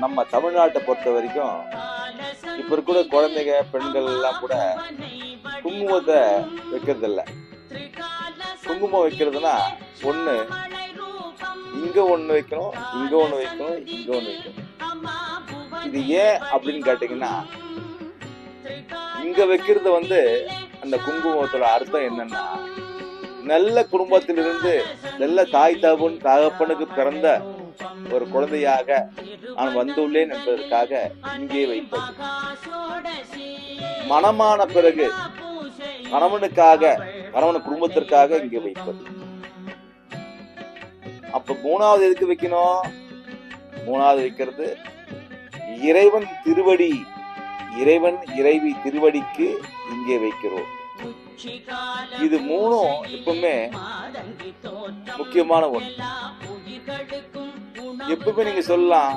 நம்ம தமிழ்நாட்டை பொறுத்த வரைக்கும் இப்ப இருக்கிற குழந்தைங்க பெண்கள் எல்லாம் கூட குங்குமத்தை வைக்கிறது இல்ல குங்குமம் வைக்கிறதுனா ஒண்ணு இங்க ஒண்ணு வைக்கணும் இங்க ஒண்ணு வைக்கணும் இங்க ஒண்ணு வைக்கணும். இது ஏன் அப்படின்னு கேட்டீங்கன்னா இங்க வைக்கிறது வந்து அந்த குங்குமத்தோட அர்த்தம் என்னன்னா நல்ல குடும்பத்திலிருந்து நல்ல தாய் தகவன் தகப்பனுக்கு பிறந்த ஒரு குழந்தையாக நான் வந்துள்ளேன் என்பதற்காக இங்கே வைப்பது மனமான பிறகு கணவனுக்காக கணவன் குடும்பத்திற்காக இங்கே வைப்பது. அப்ப மூணாவது எதுக்கு வைக்கணும்? மூணாவது வைக்கிறது இறைவன் திருவடி இறைவன் இறைவி திருவடிக்கு இங்கே வைக்கிறோம். இது மூணும் எப்பவுமே முக்கியமான ஒன்று. எப்பவுமே நீங்க சொல்லலாம்.